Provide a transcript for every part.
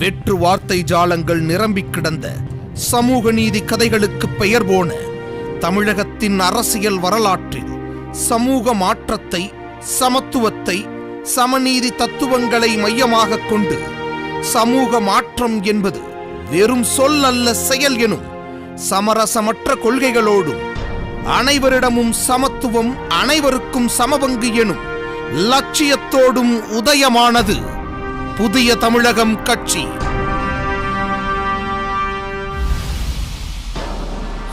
வெற்று வார்த்தை ஜாலங்கள் நிரம்பிக் கிடந்த சமூக நீதி கதைகளுக்கு பெயர் போன தமிழகத்தின் அரசியல் வரலாற்றில் சமூக மாற்றத்தை சமத்துவத்தை சமநீதி தத்துவங்களை மையமாகக் கொண்டு சமூக மாற்றம் என்பது வெறும் சொல் அல்ல செயல் எனும் சமரசமற்ற கொள்கைகளோடும் அனைவரிடமும் சமத்துவம் அனைவருக்கும் சமபங்கு எனும் லட்சியத்தோடும் உதயமானது. புதிய தமிழகம் கட்சி.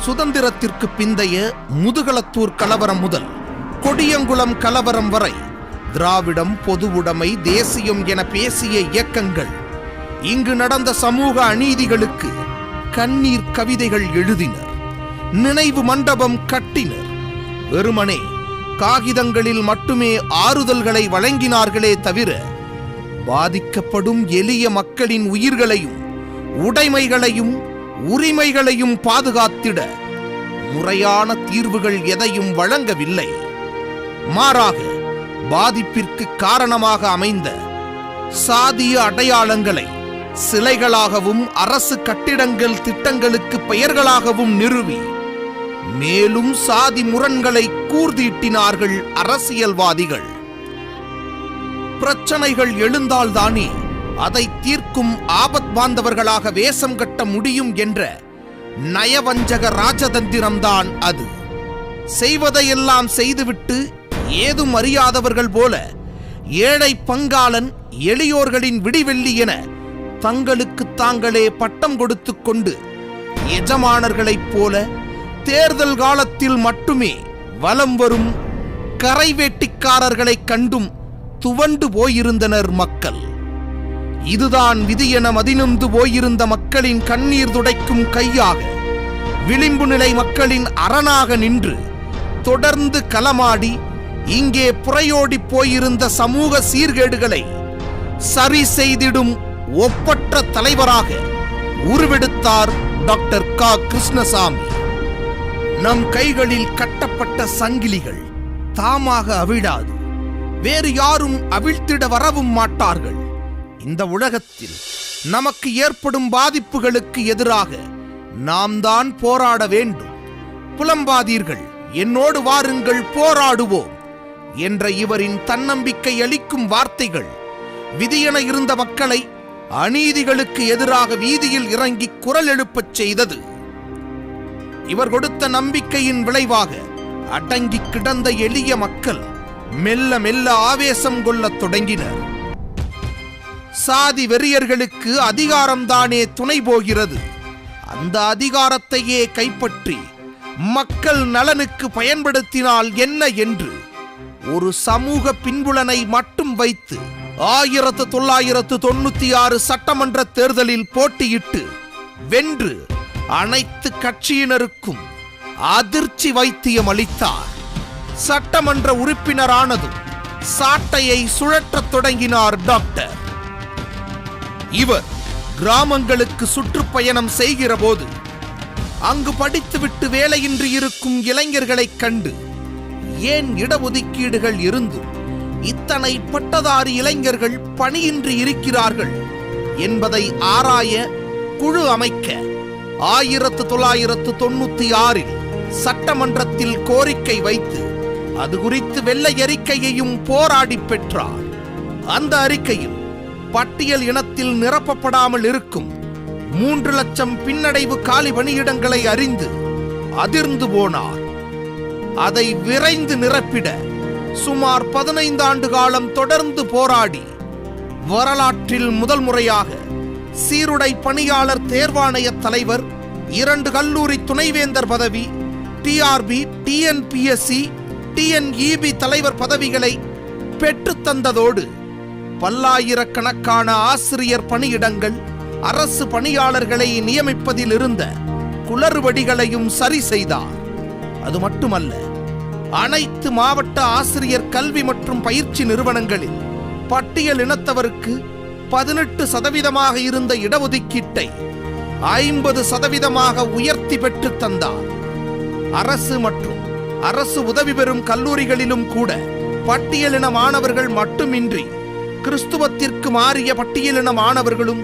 சுதந்திரத்திற்கு பிந்தைய முதுகளத்தூர் கலவரம் முதல் கொடியங்குளம் கலவரம் வரை திராவிடம் பொதுவுடைமை தேசியம் என பேசிய இயக்கங்கள். இங்கு நடந்த சமூக அநீதிகளுக்கு கண்ணீர் கவிதைகள் எழுதினர். நினைவு மண்டபம் கட்டினர். வெறுமனே காகிதங்களில் மட்டுமே ஆறுதல்களை வழங்கினார்களே தவிர பாதிக்கப்படும் எளிய மக்களின் உயிர்களையும் உடைமைகளையும் உரிமைகளையும் பாதுகாத்திட முறையான தீர்வுகள் எதையும் வழங்கவில்லை. மாறாக பாதிப்பிற்கு காரணமாக அமைந்த சாதிய அடையாளங்களை சிலைகளாகவும் அரசு கட்டிடங்கள் திட்டங்களுக்கு பெயர்களாகவும் நிறுவி மேலும் சாதி முரண்களை கூர்தீட்டினார்கள் அரசியல்வாதிகள். பிரச்சனைகள் எழுந்தால்தானே அதை தீர்க்கும் ஆபத் பாந்தவர்களாக வேஷம் கட்ட முடியும் என்ற நயவஞ்சக ராஜதந்திரம்தான் அது. செய்வதையெல்லாம் செய்துவிட்டு ஏதும் அறியாதவர்கள் போல ஏழை பங்காளன் எளியோர்களின் விடிவெள்ளி என தங்களுக்கு தாங்களே பட்டம் கொடுத்துக் கொண்டு எஜமானர்களைப் போல தேர்தல் காலத்தில் மட்டுமே வலம் வரும் கரைவேட்டிக்காரர்களைக் கண்டும் துவண்டு போயிருந்தனர் மக்கள். இதுதான் விதி என மதிநுந்து போயிருந்த மக்களின் கண்ணீர் துடைக்கும் கையாக விளிம்பு நிலை மக்களின் அரணாக நின்று தொடர்ந்து களமாடி இங்கே புறையோடி போயிருந்த சமூக சீர்கேடுகளை சரி செய்திடும் ஒப்பற்ற தலைவராக உருவெடுத்தார் டாக்டர் க. கிருஷ்ணசாமி. நம் கைகளில் கட்டப்பட்ட சங்கிலிகள் தாமாக அவிழாது. வேறு யாரும் அவிழ்த்திட வரவும் மாட்டார்கள். இந்த உலகத்தில் நமக்கு ஏற்படும் பாதிப்புகளுக்கு எதிராக நாம் தான் போராட வேண்டும். புலம்பாதீர்கள் என்னோடு வாருங்கள் போராடுவோம் என்ற இவரின் தன்னம்பிக்கை அளிக்கும் வார்த்தைகள் விதியென இருந்த மக்களை அநீதிகளுக்கு எதிராக வீதியில் இறங்கி குரல் எழுப்பச் செய்தது. இவர் கொடுத்த நம்பிக்கையின் விளைவாக அடங்கி கிடந்த எளிய மக்கள் மெல்ல மெல்ல ஆவேசம் கொள்ளத் தொடங்கினர். சாதி வெறியர்களுக்கு அதிகாரம்தானே துணை போகிறது. அந்த அதிகாரத்தையே கைப்பற்றி மக்கள் நலனுக்கு பயன்படுத்தினால் என்ன என்று ஒரு சமூக பின்புலனை மட்டும் வைத்து ஆயிரத்து தொள்ளாயிரத்து தொண்ணூத்தி ஆறு சட்டமன்ற தேர்தலில் போட்டியிட்டு வென்று அனைத்து கட்சியினருக்கும் அதிர்ச்சி வைத்தியம் அளித்தார். சட்டமன்ற உறுப்பினரானதும் சாட்டையை சுழற்றத் தொடங்கினார் டாக்டர். இவர் கிராமங்களுக்கு சுற்றுப்பயணம் செய்கிற போது அங்கு படித்துவிட்டு வேலையின்றி இருக்கும் இளைஞர்களைக் கண்டு ஏன் இடஒதுக்கீடுகள் இருந்தும் இத்தனை பட்டதாரி இளைஞர்கள் பணியின்றி இருக்கிறார்கள் என்பதை ஆராய குழு அமைக்க ஆயிரத்து தொள்ளாயிரத்து தொண்ணூத்தி ஆறில் சட்டமன்றத்தில் கோரிக்கை வைத்து அது குறித்து வெள்ளை அறிக்கையையும் போராடி பெற்றார். அந்த அறிக்கையில் பட்டியல் இனத்தில் நிரப்பப்படாமல் இருக்கும் மூன்று லட்சம் பின்னடைவு காலி பணியிடங்களை அறிந்து அதிர்ந்து போனார். அதை விரைந்து நிரப்பிட சுமார் பதினைந்து ஆண்டு காலம் தொடர்ந்து போராடி வரலாற்றில் முதல் முறையாக சீருடை பணியாளர் தேர்வாணைய தலைவர் இரண்டு கல்லூரி துணைவேந்தர் பதவி டிஆர்பி டிஎன்பிஎஸ்சி டிஎன்இபி தலைவர் பதவிகளை பெற்றுத்தந்ததோடு பல்லாயிரக்கணக்கான ஆசிரியர் பணியிடங்கள் அரசு பணியாளர்களை நியமிப்பதில் இருந்த குளறுபடிகளையும் சரி செய்தார். அது மட்டுமல்ல அனைத்து மாவட்ட ஆசிரியர் கல்வி மற்றும் பயிற்சி நிறுவனங்களில் பட்டியல் இனத்தவருக்கு பதினெட்டு சதவீதமாக இருந்த இடஒதுக்கீட்டை ஐம்பது சதவீதமாக உயர்த்தி பெற்றுத் தந்தார். அரசு மற்றும் அரசு உதவி பெறும் கல்லூரிகளிலும் கூட பட்டியலின மாணவர்கள் மட்டுமின்றி கிறிஸ்துவத்திற்கு மாறிய பட்டியலின மாணவர்களும்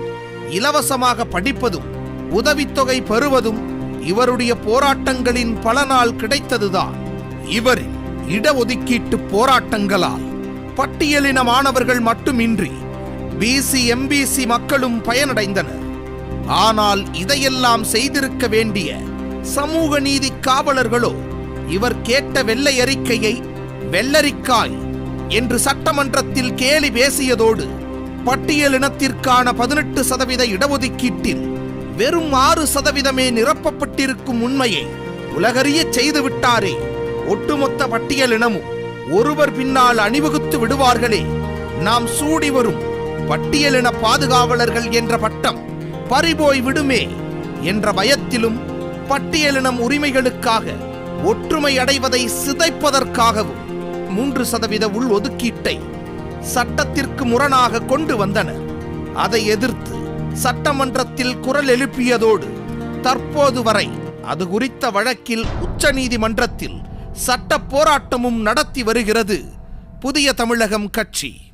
இலவசமாக படிப்பதும் உதவித்தொகை பெறுவதும் இவருடைய போராட்டங்களின் பலனால் கிடைத்ததுதான். இவரின் இடஒதுக்கீட்டு போராட்டங்களால் பட்டியலின மாணவர்கள் மட்டுமின்றி பிசி எம்பிசி மக்களும் பயனடைந்தனர். ஆனால் இதையெல்லாம் செய்திருக்க வேண்டிய சமூக நீதி காவலர்களோ இவர் கேட்ட வெள்ளை அறிக்கையை வெள்ளரிக்காய் என்று சட்டமன்றத்தில் கேலி பேசியதோடு பட்டியலினத்திற்கான பதினெட்டு சதவீத இடஒதுக்கீட்டில் வெறும் ஆறு சதவீதமே நிரப்பப்பட்டிருக்கும் உண்மையை உலகறியச் செய்து விட்டாரே. ஒட்டுமொத்த பட்டியலினமும் ஒருவர் பின்னால் அணிவகுத்து விடுவார்களே. நாம் சூடி வரும் பட்டியலின பாதுகாவலர்கள் என்ற பட்டம் பறிபோய் விடுமே என்ற பயத்திலும் பட்டியலினம் உரிமைகளுக்காக ஒற்றுமை அடைவதை சிதைப்பதற்காகவும் மூன்று சதவீத உள் ஒதுக்கீட்டை சட்டத்திற்கு முரணாக கொண்டு வந்தனர் அதை எதிர்த்து சட்டமன்றத்தில் குரல் எழுப்பியதோடு தற்போது வரை அது குறித்த வழக்கில் உச்சநீதிமன்றத்தில் சட்ட போராட்டமும் நடத்தி வருகிறது. புதிய தமிழகம் கட்சி.